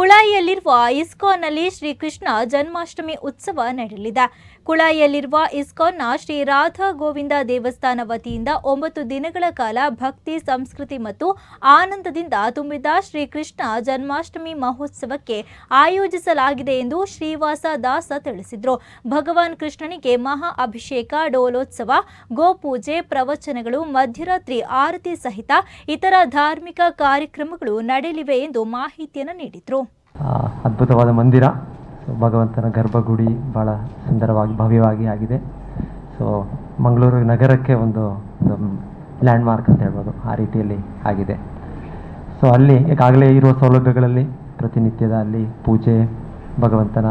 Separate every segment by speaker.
Speaker 1: ಕುಳಾಯಿಯಲ್ಲಿರುವ ಇಸ್ಕಾನ್ನಲ್ಲಿ ಶ್ರೀಕೃಷ್ಣ ಜನ್ಮಾಷ್ಟಮಿ ಉತ್ಸವ ನಡೆಯಲಿದೆ. ಕುಳಾಯಿಯಲ್ಲಿರುವ ಇಸ್ಕಾನ್ನ ಶ್ರೀ ರಾಧಾ ಗೋವಿಂದ ದೇವಸ್ಥಾನ ವತಿಯಿಂದ ಒಂಬತ್ತು ದಿನಗಳ ಕಾಲ ಭಕ್ತಿ, ಸಂಸ್ಕೃತಿ ಮತ್ತು ಆನಂದದಿಂದ ತುಂಬಿದ ಶ್ರೀಕೃಷ್ಣ ಜನ್ಮಾಷ್ಟಮಿ ಮಹೋತ್ಸವಕ್ಕೆ ಆಯೋಜಿಸಲಾಗಿದೆ ಎಂದು ಶ್ರೀವಾಸ ದಾಸ ತಿಳಿಸಿದರು. ಭಗವಾನ್ ಕೃಷ್ಣನಿಗೆ ಮಹಾ ಅಭಿಷೇಕ, ಡೋಲೋತ್ಸವ, ಗೋಪೂಜೆ, ಪ್ರವಚನಗಳು, ಮಧ್ಯರಾತ್ರಿ ಆರತಿ ಸಹಿತ ಇತರ ಧಾರ್ಮಿಕ ಕಾರ್ಯಕ್ರಮಗಳು ನಡೆಯಲಿವೆ ಎಂದು ಮಾಹಿತಿಯನ್ನು ನೀಡಿದರು.
Speaker 2: ಅದ್ಭುತವಾದ ಮಂದಿರ. ಸೊ ಭಗವಂತನ ಗರ್ಭಗುಡಿ ಭಾಳ ಸುಂದರವಾಗಿ, ಭವ್ಯವಾಗಿ ಆಗಿದೆ. ಸೊ ಮಂಗಳೂರು ನಗರಕ್ಕೆ ಒಂದು ಲ್ಯಾಂಡ್ ಮಾರ್ಕ್ ಅಂತ ಹೇಳ್ಬೋದು. ಆ ರೀತಿಯಲ್ಲಿ ಆಗಿದೆ. ಸೊ ಅಲ್ಲಿ ಈಗಾಗಲೇ ಇರುವ ಸೌಲಭ್ಯಗಳಲ್ಲಿ ಪ್ರತಿನಿತ್ಯದ ಅಲ್ಲಿ ಪೂಜೆ, ಭಗವಂತನ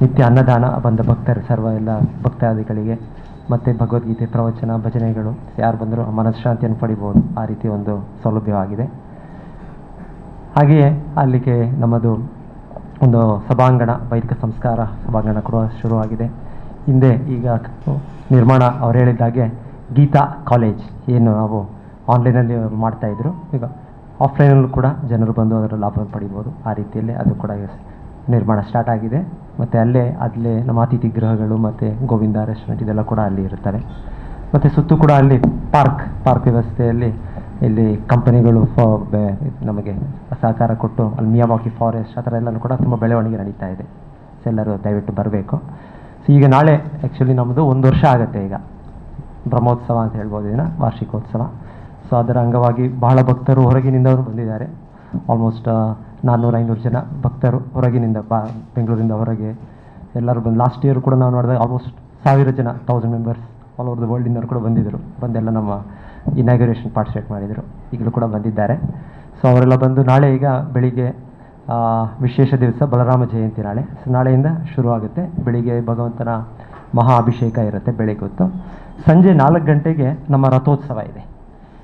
Speaker 2: ನಿತ್ಯ ಅನ್ನದಾನ, ಬಂದ ಭಕ್ತರು, ಸರ್ವ ಎಲ್ಲ ಭಕ್ತಾದಿಗಳಿಗೆ, ಮತ್ತು ಭಗವದ್ಗೀತೆ ಪ್ರವಚನ, ಭಜನೆಗಳು, ಯಾರು ಬಂದರೂ ಮನಃಶಾಂತಿಯನ್ನು ಪಡಿಬೋದು. ಆ ರೀತಿ ಒಂದು ಸೌಲಭ್ಯವಾಗಿದೆ. ಹಾಗೆಯೇ ಅಲ್ಲಿಗೆ ನಮ್ಮದು ಒಂದು ಸಭಾಂಗಣ, ವೈದಿಕ ಸಂಸ್ಕಾರ ಸಭಾಂಗಣ ಕೂಡ ಶುರುವಾಗಿದೆ. ಹಿಂದೆ ಈಗ ನಿರ್ಮಾಣ ಅವ್ರು ಹೇಳಿದಾಗೆ ಗೀತಾ ಕಾಲೇಜ್ ಏನು ನಾವು ಆನ್ಲೈನಲ್ಲಿ ಮಾಡ್ತಾಯಿದ್ರು ಈಗ ಆಫ್ಲೈನಲ್ಲೂ ಕೂಡ ಜನರು ಬಂದು ಅದರ ಲಾಭ ಪಡಿಬೋದು. ಆ ರೀತಿಯಲ್ಲಿ ಅದು ಕೂಡ ನಿರ್ಮಾಣ ಸ್ಟಾರ್ಟ್ ಆಗಿದೆ. ಮತ್ತು ಅಲ್ಲೇ ಅಲ್ಲೇ ನಮ್ಮ ಅತಿಥಿ ಗೃಹಗಳು ಮತ್ತು ಗೋವಿಂದ ರೆಸ್ಟೋರೆಂಟ್ ಇದೆಲ್ಲ ಕೂಡ ಅಲ್ಲಿ ಇರುತ್ತವೆ ಮತ್ತು ಸುತ್ತು ಕೂಡ ಅಲ್ಲಿ ಪಾರ್ಕ್ ಪಾರ್ಕ್ ವ್ಯವಸ್ಥೆಯಲ್ಲಿ ಇಲ್ಲಿ ಕಂಪನಿಗಳು ನಮಗೆ ಸಹಕಾರ ಕೊಟ್ಟು, ಅಲ್ಲಿ ಮಿಯಾವಾಕಿ ಫಾರೆಸ್ಟ್, ಆ ಥರ ಎಲ್ಲನೂ ಕೂಡ ತುಂಬ ಬೆಳವಣಿಗೆ ನಡೀತಾ ಇದೆ. ಸೊ ಎಲ್ಲರೂ ದಯವಿಟ್ಟು ಬರಬೇಕು. ಸೊ ಈಗ ನಾಳೆ ಆ್ಯಕ್ಚುಲಿ ನಮ್ಮದು ಒಂದು ವರ್ಷ ಆಗುತ್ತೆ ಈಗ. ಬ್ರಹ್ಮೋತ್ಸವ ಅಂತ ಹೇಳ್ಬೋದು ಇದನ್ನು, ವಾರ್ಷಿಕೋತ್ಸವ. ಸೊ ಅದರ ಅಂಗವಾಗಿ ಬಹಳ ಭಕ್ತರು ಹೊರಗಿನಿಂದವರು ಬಂದಿದ್ದಾರೆ. ಆಲ್ಮೋಸ್ಟ್ ನಾನ್ನೂರು ಐನೂರು ಜನ ಭಕ್ತರು ಹೊರಗಿನಿಂದ ಬಾ, ಬೆಂಗಳೂರಿಂದ ಹೊರಗೆ ಎಲ್ಲರೂ ಬಂದು ಲಾಸ್ಟ್ ಇಯರ್ ಕೂಡ ನಾವು ನೋಡಿದಾಗ ಆಲ್ಮೋಸ್ಟ್ ಸಾವಿರ ಜನ thousand members all over the ವರ್ಲ್ಡಿಂದವರು ಕೂಡ ಬಂದಿದ್ದರು. ಬಂದೆಲ್ಲ ನಮ್ಮ ಇನಾಗ್ಯುರೇಷನ್ ಪಾರ್ಟಿಸಿಪೇಟ್ ಮಾಡಿದರು. ಈಗಲೂ ಕೂಡ ಬಂದಿದ್ದಾರೆ. ಸೊ ಅವರೆಲ್ಲ ಬಂದು ನಾಳೆ ಈಗ ಬೆಳಿಗ್ಗೆ ವಿಶೇಷ ದಿವಸ ಬಲರಾಮ ಜಯಂತಿ ನಾಳೆ. ಸೊ ನಾಳೆಯಿಂದ ಶುರುವಾಗುತ್ತೆ ಬೆಳಿಗ್ಗೆ ಭಗವಂತನ ಮಹಾ ಅಭಿಷೇಕ ಇರುತ್ತೆ, ಬೆಳಗ್ಗೆ ಹೊತ್ತು. ಸಂಜೆ ನಾಲ್ಕು ಗಂಟೆಗೆ ನಮ್ಮ ರಥೋತ್ಸವ ಇದೆ.